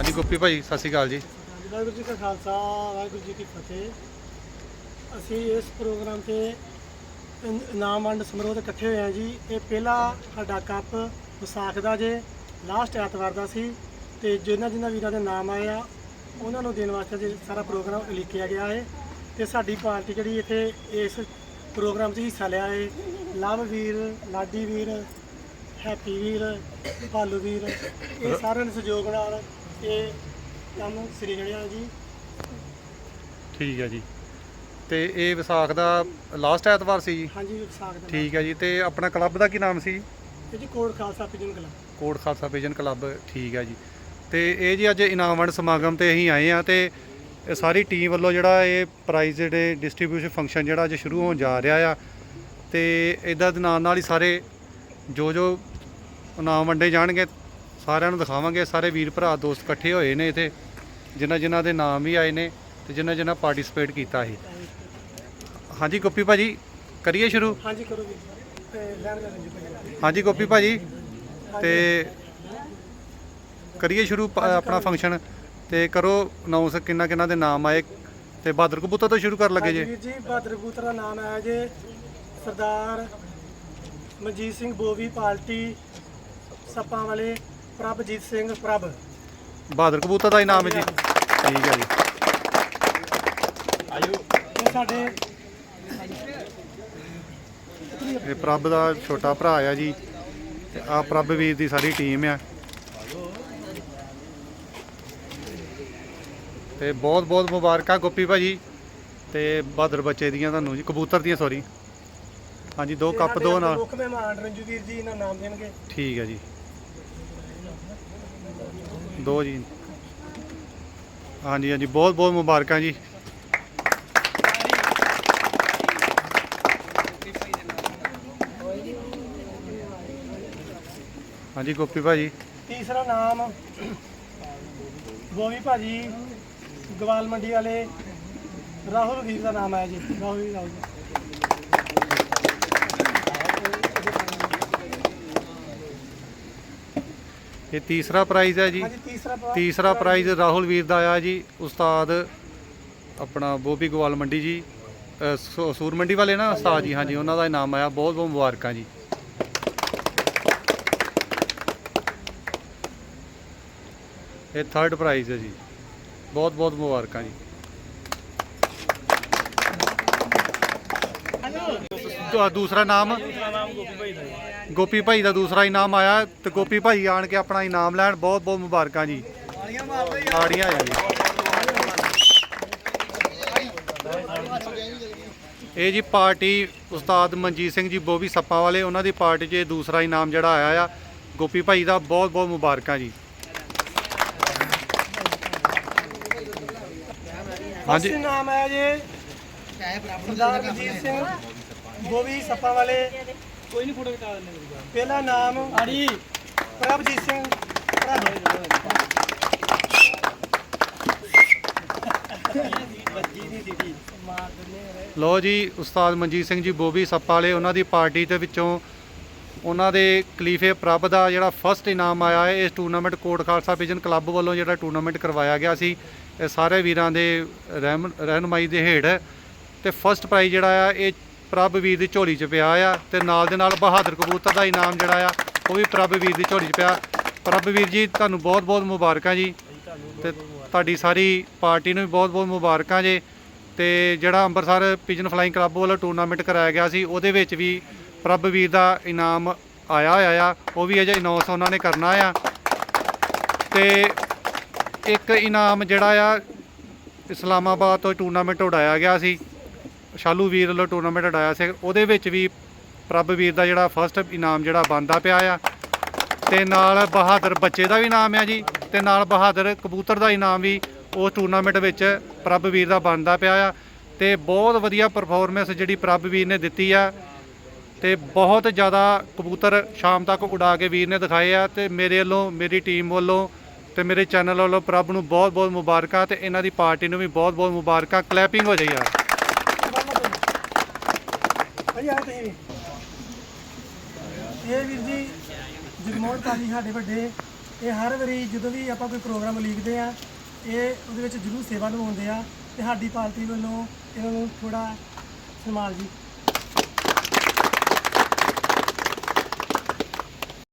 ਹਾਂਜੀ ਗੋਪੀ ਭਾਈ ਸਤਿ ਸ਼੍ਰੀ ਅਕਾਲ ਜੀ। ਵਾਹਿਗੁਰੂ ਜੀ ਕਾ ਖਾਲਸਾ ਵਾਹਿਗੁਰੂ ਜੀ ਕੀ ਫਤਿਹ। ਅਸੀਂ ਇਸ ਪ੍ਰੋਗਰਾਮ ਤੇ ਇਨ- ਇਨਾਮ ਵੰਡ ਸਮਾਰੋਹ ਤੇ ਇਕੱਠੇ ਹੋਏ ਹਾਂ ਜੀ। ਇਹ ਪਹਿਲਾ ਸਾਡਾ ਕੱਪ ਵਿਸਾਖ ਦਾ ਜੇ ਲਾਸਟ ਐਤਵਾਰ ਦਾ ਸੀ। ਤੇ ਜਿਨ੍ਹਾਂ ਜਿਨ੍ਹਾਂ ਵੀਰਾਂ ਦੇ ਨਾਮ ਆਏ ਆ ਉਹਨਾਂ ਨੂੰ ਦੇਣ ਵਾਸਤੇ ਜੀ ਸਾਰਾ ਪ੍ਰੋਗਰਾਮ ਉਲੀਕਿਆ ਗਿਆ ਹੈ ਤੇ ਸਾਡੀ ਪਾਰਟੀ ਜਿਹੜੀ ਇੱਥੇ ਇਸ ਪ੍ਰੋਗਰਾਮ 'ਚ ਹਿੱਸਾ ਲਿਆ ਹੈ ਲਵ ਵੀਰ ਲਾਡੀ ਵੀਰ ਹੈਪੀ ਵੀਰ ਭਾਲੂ ਵੀਰ ਇਹ ਸਾਰਿਆਂ ਦੇ ਸਹਿਯੋਗ ਨਾਲ ਇਹ ਕੰਮ ਸਿਰੇ ਚੜਿਆ ਜੀ। ਠੀਕ ਹੈ ਜੀ। ਤੇ ਇਹ ਵਿਸਾਖ ਦਾ ਲਾਸਟ ਐਤਵਾਰ ਸੀ ਜੀ? ਹਾਂਜੀ ਵਿਸਾਖ ਦਾ ਠੀਕ ਹੈ ਜੀ। ਤੇ ਆਪਣਾ ਕਲੱਬ ਦਾ ਕੀ ਨਾਮ ਸੀ? ਇਹ ਜੀ ਕੋਟ ਖਾਲਸਾ ਪਿਜਨ ਕਲਾ ਕੋਟ ਖਾਲਸਾ ਵਿਜਨ ਕਲੱਬ ਠੀਕ ਹੈ ਜੀ। ਤੇ ਇਹ ਜੀ ਅੱਜ ਇਨਾਮ ਵੰਡ ਸਮਾਗਮ ਤੇ ਅਸੀਂ ਆਏ ਆ ਤੇ ਇਹ ਸਾਰੀ ਟੀਮ ਵੱਲੋਂ ਜਿਹੜਾ ਇਹ ਪ੍ਰਾਈਜ਼ ਜਿਹੜੇ ਡਿਸਟ੍ਰੀਬਿਊਸ਼ਨ ਫੰਕਸ਼ਨ ਜਿਹੜਾ ਅੱਜ ਸ਼ੁਰੂ ਹੋਣ ਜਾ ਰਿਹਾ ਆ ਤੇ ਇਦਾਂ ਦੇ ਨਾਲ ਨਾਲ ਹੀ ਸਾਰੇ ਜੋ ਜੋ ਇਨਾਮ ਵੰਡੇ ਜਾਣਗੇ ਸਾਰਿਆਂ ਨੂੰ ਦਿਖਾਵਾਂਗੇ। ਸਾਰੇ ਵੀਰ ਭਰਾ ਦੋਸਤ ਇਕੱਠੇ ਹੋਏ ਨੇ ਇੱਥੇ। ਜਿਨ੍ਹਾਂ ਜਿਨ੍ਹਾਂ ਦੇ ਨਾਮ ਵੀ ਆਏ ਨੇ ਤੇ ਜਿਨ੍ਹਾਂ ਜਿਨ੍ਹਾਂ ਪਾਰਟਿਸਿਪੇਟ ਕੀਤਾ ਸੀ। ਹਾਂਜੀ ਗੋਪੀ ਭਾਜੀ ਕਰੀਏ ਸ਼ੁਰੂ? ਹਾਂਜੀ ਕਰੋ ਜੀ ਹਾਂਜੀ ਗੋਪੀ ਭਾਜੀ ਤੇ ਕਰੀਏ ਸ਼ੁਰੂ ਆਪਣਾ ਫੰਕਸ਼ਨ ਤੇ ਕਰੋ ਅਨਾਉਂਸ ਕਿੰਨਾ ਕਿੰਨਾ ਦੇ ਨਾਮ ਆਏ ਤੇ ਬਹਾਦਰ ਕਬੂਤਰ ਤੋਂ ਸ਼ੁਰੂ ਕਰ ਲੱਗੇ ਜੇ। ਵੀਰ ਜੀ ਬਹਾਦਰ ਕਬੂਤਰ ਦਾ ਨਾਮ ਹੈ ਜੇ। ਸਰਦਾਰ ਮਨਜੀਤ ਸਿੰਘ ਬੋਵੀ ਪਾਰਟੀ ਸੱਪਾਂ ਵਾਲੇ। ਪ੍ਰਭਜੀਤ ਸਿੰਘ ਪ੍ਰਭ। ਬਹਾਦਰ ਕਬੂਤਰ ਦਾ ਹੀ ਨਾਮ ਹੈ ਜੀ। ਠੀਕ ਹੈ ਜੀ। ਇਹ ਸਾਡੇ ਇਹ ਪ੍ਰਭ ਦਾ ਛੋਟਾ ਭਰਾ ਆ ਜੀ। ਤੇ ਆ ਪ੍ਰਭ ਵੀਰ ਦੀ ਸਾਰੀ ਟੀਮ ਆ। ਤੇ ਬਹੁਤ ਬਹੁਤ ਮੁਬਾਰਕਾਂ ਗੋਪੀ ਭਾਜੀ ਤੇ ਬਹਾਦਰ ਬੱਚੇ ਦੀਆਂ ਤੁਹਾਨੂੰ ਜੀ ਕਬੂਤਰ ਦੀਆਂ ਸੌਰੀ ਹਾਂਜੀ ਦੋ ਤੇ ਕੱਪ ਦੋ ਨਾਲ। ਮੁੱਖ ਮਹਿਮਾਨ ਰੰਜੂ ਵੀਰ ਜੀ ਇਹਨਾਂ ਨਾਮ ਦੇਣਗੇ। ਠੀਕ ਹੈ ਜੀ। ਦੋ ਜੀ। ਹਾਂਜੀ ਹਾਂਜੀ, ਬਹੁਤ ਬਹੁਤ ਮੁਬਾਰਕਾਂ ਜੀ। ਹਾਂਜੀ, ਗੋਪੀ ਭਾਜੀ। ਤੀਸਰਾ ਨਾਮ ਬੋਵੀ ਭਾਜੀ, ਗਵਾਲ ਮੰਡੀ ਵਾਲੇ ਰਾਹੁਲ ਵੀਰ ਦਾ ਨਾਮ ਆਇਆ ਜੀ। ਰਾਹੁਲ ਵੀਰ ਰਾਹੁਲ। ਇਹ ਤੀਸਰਾ ਪ੍ਰਾਈਜ਼ ਹੈ ਜੀ। ਹਾਂਜੀ ਤੀਸਰਾ ਪ੍ਰਾ- ਤੀਸਰਾ ਪ੍ਰਾਈਜ਼ ਰਾਹੁਲ ਵੀਰ ਦਾ ਆਇਆ ਜੀ ਉਸਤਾਦ ਆਪਣਾ ਬੋਬੀ ਗੋਵਾਲ ਮੰਡੀ ਜੀ ਅ, ਸੂ- ਸੂਰ ਮੰਡੀ ਵਾਲੇ ਨਾ ਉਸਤਾਦ ਜੀ ਹਾਂਜੀ ਉਹਨਾਂ ਦਾ ਇਨਾਮ ਆਇਆ ਬਹੁਤ ਬਹੁਤ ਮੁਬਾਰਕਾਂ ਜੀ। ਇਹ ਥਰਡ ਪ੍ਰਾਈਜ਼ ਹੈ ਜੀ ਬਹੁਤ ਬਹੁਤ ਮੁਬਾਰਕਾਂ ਜੀ। ਦੂਸਰਾ ਨਾਮ? ਗੋਪੀ ਭਾਈ ਦਾ ਦੂਸਰਾ ਇਨਾਮ ਆਇਆ ਤੇ ਗੋਪੀ ਭਾਈ ਆਣ ਕੇ ਆਪਣਾ ਇਨਾਮ ਲੈਣ। ਬਹੁਤ ਬਹੁਤ ਮੁਬਾਰਕਾਂ ਜੀ। ਤਾੜੀਆਂ ਆ ਜੀ। ਇਹ ਜੀ ਪਾਰਟੀ ਉਸਤਾਦ ਮਨਜੀਤ ਸਿੰਘ ਜੀ ਬੋਬੀ ਸੱਪਾਂ ਵਾਲੇ, ਉਹਨਾਂ ਦੀ ਪਾਰਟੀ 'ਚ ਇਹ ਦੂਸਰਾ ਇਨਾਮ ਜਿਹੜਾ ਆਇਆ ਆ। ਗੋਪੀ ਭਾਈ ਦਾ ਬਹੁਤ ਬਹੁਤ ਮੁਬਾਰਕਾਂ ਜੀ। ਹਾਂਜੀ। ਨਾਮ ਹੈ ਜੀ। ਸਰਦਾਰ ਮਨਜੀਤ ਸਿੰਘ। ਬੋਵੀ ਸੱਪਾਂ ਵਾਲੇ ਕੋਈ ਨਹੀਂ ਫੋਟੋ ਖਿਚਾ ਦਿੰਦੇ ਪਹਿਲਾ ਨਾਮ ਆੜੀ ਪ੍ਰਭਜੀਤ ਸਿੰਘ ਪ੍ਰਭ ਲੋ ਜੀ ਉਸਤਾਦ ਮਨਜੀਤ ਸਿੰਘ ਜੀ ਬੋਬੀ ਸੱਪਾ ਵਾਲੇ ਉਹਨਾਂ ਦੀ ਪਾਰਟੀ ਦੇ ਵਿੱਚੋਂ ਉਹਨਾਂ ਦੇ ਕਲੀਫੇ ਪ੍ਰਭ ਦਾ ਜਿਹੜਾ ਫਸਟ ਇਨਾਮ ਆਇਆ ਹੈ ਇਸ tournament Kot Khalsa vision club ਵੱਲੋਂ ਜਿਹੜਾ ਟੂਰਨਾਮੈਂਟ ਕਰਵਾਇਆ ਗਿਆ ਸੀ। ਇਹ ਸਾਰੇ ਵੀਰਾਂ ਦੇ ਰਹਿਮ- ਰਹਿਨੁਮਾਈ ਦੇ ਹੇਠ ਤੇ ਫਸਟ ਪ੍ਰਾਈਜ਼ ਜਿਹੜਾ ਆ ਇਹ ਪ੍ਰਭ ਵੀਰ ਦੀ ਝੋਲੀ 'ਚ ਪਿਆ ਆ ਤੇ ਨਾਲ ਦੇ ਨਾਲ ਬਹਾਦਰ ਕਬੂਤਰ ਦਾ ਇਨਾਮ ਜਿਹੜਾ ਆ, ਉਹ ਵੀ ਪ੍ਰਭ ਵੀਰ ਦੀ ਝੋਲੀ 'ਚ ਪਿਆ। ਪ੍ਰਭ ਵੀਰ ਜੀ, ਤੁਹਾਨੂੰ ਬਹੁਤ ਬਹੁਤ ਮੁਬਾਰਕਾਂ ਜੀ। ਤੇ ਤੁਹਾਡੀ ਸਾਰੀ ਪਾਰਟੀ ਨੂੰ ਵੀ ਬਹੁਤ ਬਹੁਤ ਮੁਬਾਰਕਾਂ ਜੀ। ਤੇ ਜਿਹੜਾ ਅੰਮ੍ਰਿਤਸਰ ਪਿਜਨ ਫਲਾਈਂਗ ਕਲੱਬ ਵੱਲੋਂ ਟੂਰਨਾਮੈਂਟ ਕਰਾਇਆ ਗਿਆ ਸੀ, ਉਹਦੇ ਵਿੱਚ ਵੀ ਪ੍ਰਭ ਵੀਰ ਦਾ ਇਨਾਮ ਆਇਆ ਹੋਇਆ ਆ। ਉਹ ਵੀ ਅਜੇ ਅਨਾਉਂਸ ਉਹਨਾਂ ਨੇ ਕਰਨਾ ਆ। ਤੇ ਇੱਕ ਇਨਾਮ ਜਿਹੜਾ ਆ, ਇਸਲਾਮਾਬਾਦ ਤੋਂ ਟੂਰਨਾਮੈਂਟ ਉਡਾਇਆ ਗਿਆ ਸੀ। ਸ਼ਾਲੂ ਵੀਰ ਵੱਲੋਂ ਟੂਰਨਾਮੈਂਟ ਉਡਾਇਆ ਸੀ। ਉਹਦੇ ਵਿੱਚ ਵੀ ਪ੍ਰਭ ਵੀਰ ਦਾ ਜਿਹੜਾ ਫਸਟ ਇਨਾਮ ਜਿਹੜਾ ਬੰਦਾ ਪਿਆ ਆ। ਤੇ ਨਾਲ ਬਹਾਦਰ ਬੱਚੇ ਦਾ ਵੀ ਇਨਾਮ ਆ ਜੀ। ਤੇ ਨਾਲ ਬਹਾਦਰ ਕਬੂਤਰ ਦਾ ਇਨਾਮ ਵੀ ਉਸ ਟੂਰਨਾਮੈਂਟ ਵਿੱਚ ਪ੍ਰਭ ਵੀਰ ਦਾ ਬਣਦਾ ਪਿਆ ਆ। ਤੇ ਬਹੁਤ ਵਧੀਆ ਪਰਫਾਰਮੈਂਸ ਜਿਹੜੀ ਪ੍ਰਭ ਵੀਰ ਨੇ ਦਿੱਤੀ ਆ। ਤੇ ਬਹੁਤ ਜ਼ਿਆਦਾ ਕਬੂਤਰ ਸ਼ਾਮ ਤੱਕ ਉਡਾ ਕੇ ਵੀਰ ਨੇ ਦਿਖਾਏ ਆ। ਤੇ ਮੇਰੇ ਵੱਲੋਂ, ਮੇਰੀ ਟੀਮ ਵੱਲੋਂ ਤੇ ਮੇਰੇ ਚੈਨਲ ਵੱਲੋਂ ਪ੍ਰਭ ਨੂੰ ਬਹੁਤ ਬਹੁਤ ਮੁਬਾਰਕਾਂ ਤੇ ਇਹਨਾਂ ਦੀ ਪਾਰਟੀ ਨੂੰ ਵੀ ਬਹੁਤ ਬਹੁਤ ਮੁਬਾਰਕਾਂ। ਕਲੈਪਿੰਗ ਹੋ ਜਾਈ ਯਾਰ ਭਾਈ ਆ ਤੁਸੀਂ ਵੀ। ਇਹ ਵੀਰ ਜੀ, ਜਗਮੋਹਨ ਕਾਲੀ ਸਾਡੇ ਵੱਡੇ ਇਹ ਹਰ ਵਾਰੀ ਜਦੋਂ ਵੀ ਆਪਾਂ ਕੋਈ ਪ੍ਰੋਗਰਾਮ ਲਿਖਦੇ ਆ, ਇਹ ਉਹਦੇ ਵਿੱਚ ਜ਼ਰੂਰ ਸੇਵਾ ਨਿਭਾਉਂਦੇ ਆ ਤੇ ਸਾਡੀ ਪਾਰਟੀ ਵੱਲੋਂ ਇਹਨਾਂ ਨੂੰ ਥੋੜਾ ਸਨਮਾਨ ਜੀ